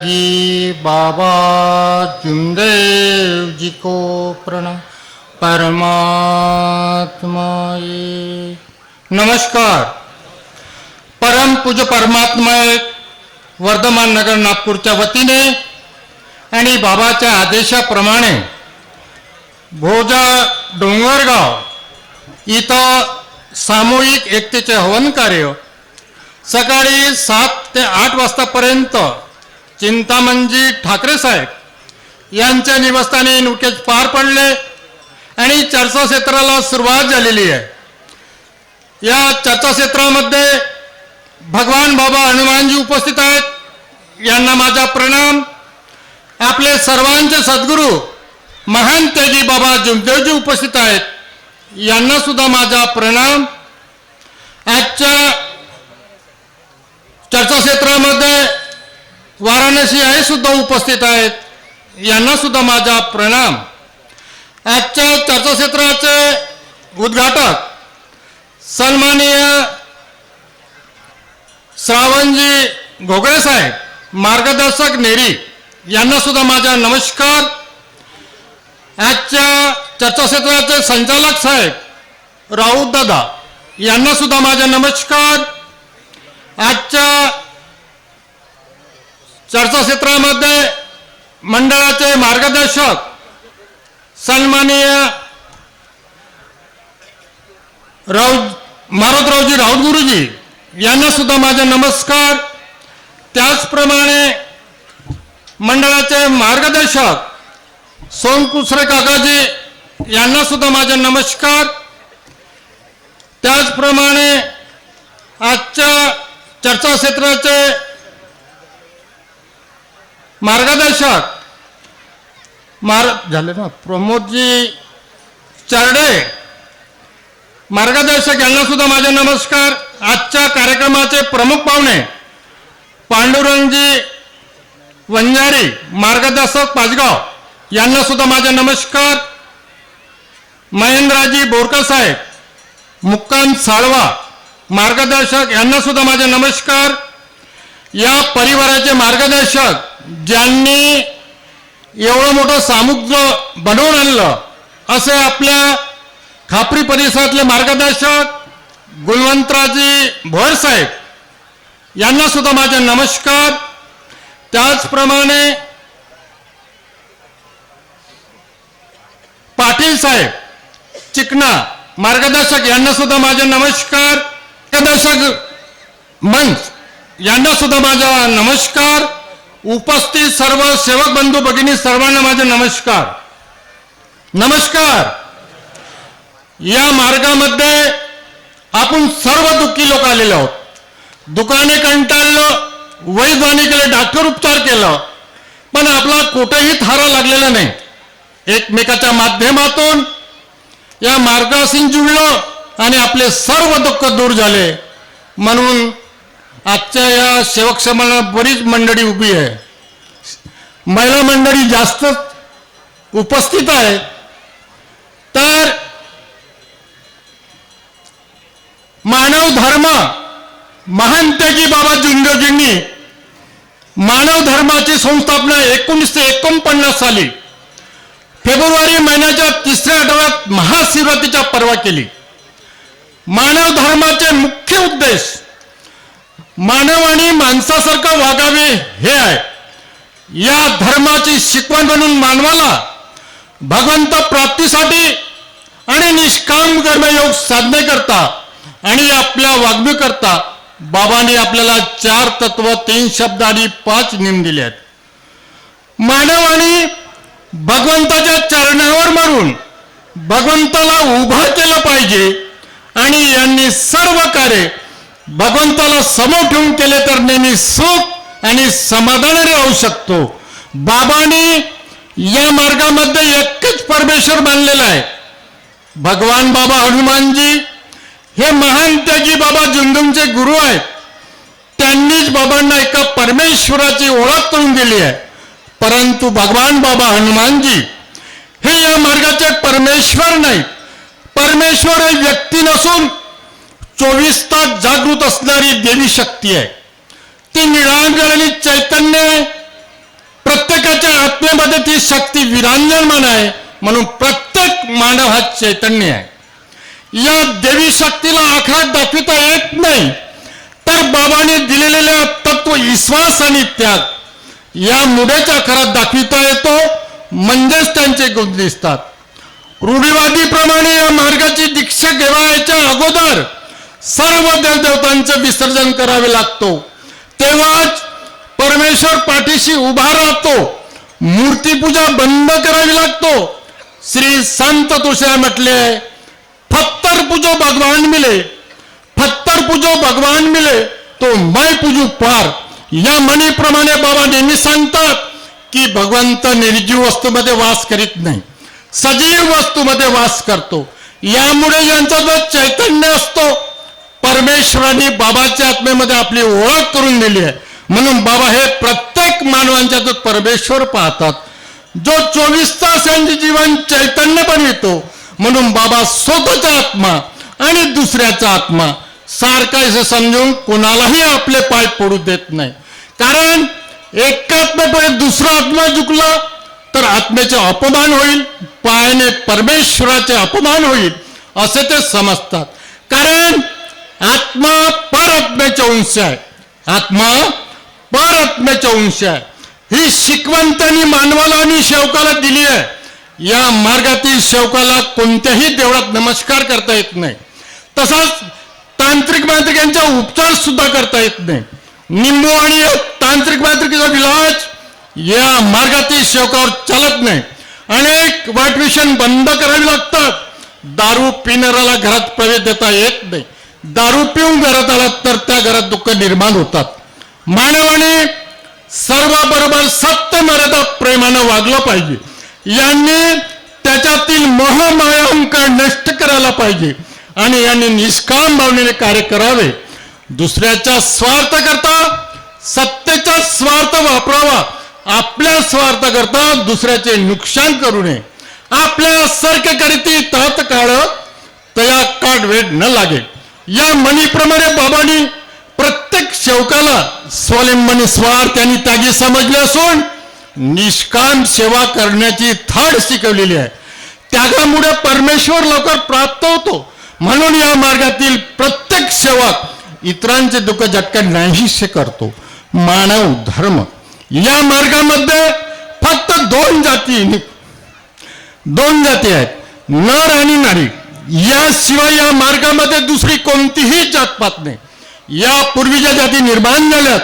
जी बाबा जुमदेव जी को प्रणाम परमात्माए नमस्कार। परम पूज्य परमात्मा वर्धमान नगर नागपूरच्या वतीने आणि बाबाच्या आदेशाप्रमाणे भोजा डोंगरगाव इथं सामूहिक एकतेचे हवन कार्य सकाळी सात ते आठ वाजतापर्यंत चिंतामणजी ठाकरे साहेब यांच्या निवासस्थानी नुकतेच पार पडले आणि चर्चाक्षेत्राला सुरुवात झालेली आहे. या चर्चाक्षेत्रामध्ये भगवान बाबा हनुमानजी उपस्थित आहेत. यांना माझा प्रणाम. आपले सर्वांचे सद्गुरू महान तेजी बाबा जुमदेवजी उपस्थित आहेत. यांना सुद्धा माझा प्रणाम. आजच्या चर्चाक्षेत्रामध्ये वाराणसी आहे सुद्धा उपस्थित आहेत. यांना सुद्धा माझा प्रणाम. आजच्या चर्चाक्षेत्राचे उद्घाटक सन्माननीय श्रावणजी घोगळे साहेब मार्गदर्शक नेरी यांना सुद्धा माझा नमस्कार. आजच्या चर्चाक्षेत्राचे संचालक साहेब राऊत दादा यांना सुद्धा माझा नमस्कार. आजच्या चर्चाक्षेत्रामध्ये मंडळाचे मार्गदर्शक सन्माननीय राऊत मारुतरावजी राऊत गुरुजी यांना सुद्धा माझे नमस्कार. त्याचप्रमाणे मंडळाचे मार्गदर्शक सोमकुसरे काकाजी यांना सुद्धा माझे नमस्कार. त्याचप्रमाणे आजच्या चर्चाक्षेत्राचे मार्गदर्शक मार झाले ना? प्रमोदजी चारडे. मार्गदर्शक यांना सुद्धा माझे नमस्कार. आजच्या कार्यक्रमाचे प्रमुख पाहुणे पांडुरंगजी वंजारी मार्गदर्शक पाचगाव यांना सुद्धा माझे नमस्कार. महेंद्राजी बोरकर साहेब मुक्काम साळवा मार्गदर्शक यांना सुद्धा माझे नमस्कार. या परिवाराचे मार्गदर्शक ज्यांनी एवढं मोठं सामुद्र बनवून आणलं असे आपल्या खापरी परिसरातले मार्गदर्शक गुणवंतराजी भोर साहेब यांना सुद्धा माझे नमस्कार. त्याचप्रमाणे पाटील साहेब चिकना मार्गदर्शक यांना सुद्धा माझे नमस्कार. मार्गदर्शक मंच यांना सुद्धा माझा नमस्कार. उपस्थित सर्व सेवक बंधू भगिनी सर्वांना माझे नमस्कार. नमस्कार. या मार्गामध्ये आपण सर्व दुःखी लोक आलेले आहोत. दुकाने कंटाळलं वैद्वानी केलं डॉक्टर उपचार केलं. पण आपला कुठेही थारा लागलेला नाही. एकमेकाच्या माध्यमातून या मार्गाशी जुळलं आणि आपले सर्व दुःख दूर झाले. म्हणून आजच्या या सेवक समाजात बरीच मंडळी उभी आहे. महिला मंडळी जास्त उपस्थित आहे. तर मानव धर्म महान त्यागी बाबा जुंजोजींनी मानव धर्माची संस्थापना एकोणीसशे एकोणपन्नास साली फेब्रुवारी महिन्याच्या तिसऱ्या आठवड्यात महाशिवरात्रीच्या पर्वा केली. मानव धर्माचे मुख्य उद्देश मानव आणि माणसासारखं वागावे हे आहे. या धर्माची शिकवण म्हणून मानवाला भगवंत प्राप्तीसाठी आणि निष्काम कर्मयोग साधनेकरता आणि आपल्या करता बाबांनी आपल्याला चार तत्व तीन शब्द आणि पाच नियम दिले आहेत. मानव आणि भगवंताच्या चरणावर मारून भगवंताला उभं केलं पाहिजे आणि यांनी सर्व कार्य भगवंताला समोर ठेवून केले तर नेहमी सुख आणि समाधानाने राहू शकतो. बाबांनी या मार्गामध्ये एकच परमेश्वर मानलेला आहे. भगवान बाबा हनुमानजी हे महान त्यागी बाबा जुंदुमचे गुरु आहेत. त्यांनीच बाबांना एका परमेश्वराची ओळख करून दिली आहे. परंतु भगवान बाबा हनुमानजी हे या मार्गाचे परमेश्वर नाही. परमेश्वर हे व्यक्ती नसून चोवीस तास जागृत असणारी देवी शक्ती आहे. ती निरांजन चैतन्य आहे. मानवामध्ये ती शक्ती विरांजमान आहे. म्हणून प्रत्येक मानव हा चैतन्य आहे. या देवी शक्तीला आखात दाखविता येत नाही. तर बाबाने दिलेल्या तत्व विश्वास आणि त्याग या मुडेच्या आकारात दाखविता येतो. म्हणजेच त्यांचे गुण दिसतात. रूढीवादीप्रमाणे या मार्गाची दीक्षा घेवायच्या अगोदर सर्व देवदेवतांचं विसर्जन करावे लागतो. तेव्हाच परमेश्वर पाठीशी उभा राहतो. मूर्तीपूजा बंद करावी लागतो. श्री संत तुषार म्हटले फत्तर पूजो भगवान मिले फत्तर पूजो भगवान मिले तो मैं पूजू पार. या म्हणीप्रमाणे बाबा नेहमी सांगतात की भगवंत निर्जीव वस्तूमध्ये वास करीत नाही सजीव वस्तूमध्ये वास करतो. यामुळे यांचा जो चैतन्य असतो परमेश्वराने बाबाच्या आत्मेमध्ये आपली ओळख करून दिली आहे. म्हणून बाबा हे प्रत्येक मानवांच्या तो परमेश्वर पाहतात. जो चोवीस तास यांचे जीवन चैतन्य बनवितो म्हणून बाबा स्वतःचा आत्मा आणि दुसऱ्याचा आत्मा. सारखा असं समजून कोणालाही आपले पाय पडू देत नाही. कारण एकात्मेपणे दुसरा आत्मा झुकला तर आत्म्याचे अपमान होईल पायाने परमेश्वराचे अपमान होईल असे ते समजतात. कारण आत्मा परत्म्याच्या अंश आहे. आत्मा परत्म्याच्या अंश आहे. ही शिकवण त्यांनी मानवाला आणि शेवकाला दिली आहे. या मार्गातील शेवकाला कोणत्याही देवळात नमस्कार करता येत नाही. तसाच तांत्रिक मांत्रिकांचा उपचार सुद्धा करता येत नाही. निंबू आणि तांत्रिक मांत्रिकेचा विलाज या मार्गातील शेवकावर चालत नाही. अनेक वाटविशन बंद करावी लागतात. दारू पिणाऱ्याला घरात प्रवेश देता येत नाही. दारू पिऊन घरात आला तर त्या घरात दुःख निर्माण होतात. मानवाने सर्वाबरोबर सत्य मर्यादा प्रेमानं वागलं पाहिजे. यांनी त्याच्यातील मोहमाया अहंकार नष्ट करायला पाहिजे आणि यांनी निष्काम भावनेने कार्य करावे. दुसऱ्याच्या स्वार्थ करता सत्तेचा स्वार्थ वापरावा. आपल्या स्वार्थ करता दुसऱ्याचे नुकसान करू नये. आपल्या सारखे करीती तात काळ तया काट वेळ न लागेल या म्हणीप्रमाणे बाबांनी प्रत्येक सेवकाला स्वावलंबनी स्वार्थ आणि त्यागी समजले असून निष्काम सेवा करण्याची थाड शिकवलेली आहे. त्यागामुळे परमेश्वर लवकर प्राप्त होतो. म्हणून या मार्गातील प्रत्येक सेवक इतरांचे दुःख झटका नाहीसे करतो. मानव धर्म. या मार्गामध्ये फक्त दोन जाती दोन जाती आहेत. नर आणि नारी. याशिवाय या मार्गामध्ये दुसरी कोणतीही जातपात नाही. या पूर्वीच्या जाती निर्माण झाल्यात.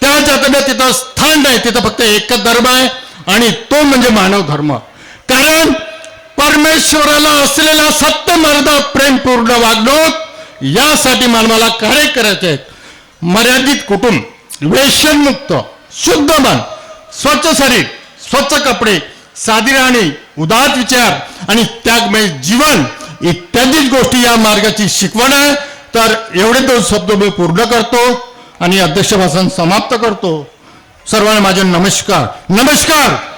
त्या जातीला तिथं स्थान नाही. तिथं फक्त एकच धर्म आहे आणि तो म्हणजे मानव धर्म. कारण परमेश्वराला असलेला सत्य मर्दा प्रेमपूर्ण वागणूक यासाठी मानवाला कार्य करायचे आहेत. मर्यादित कुटुंब वेशनमुक्त शुद्ध मन स्वच्छ शरीर स्वच्छ कपडे साधी राहणे उदात विचार आणि त्यागमय जीवन इत्यादीच गोष्टी या मार्गाची शिकवण आहे. तर एवढे दोन शब्द मी पूर्ण करतो आणि अध्यक्ष भाषण समाप्त करतो. सर्वांना माझे नमस्कार. नमस्कार!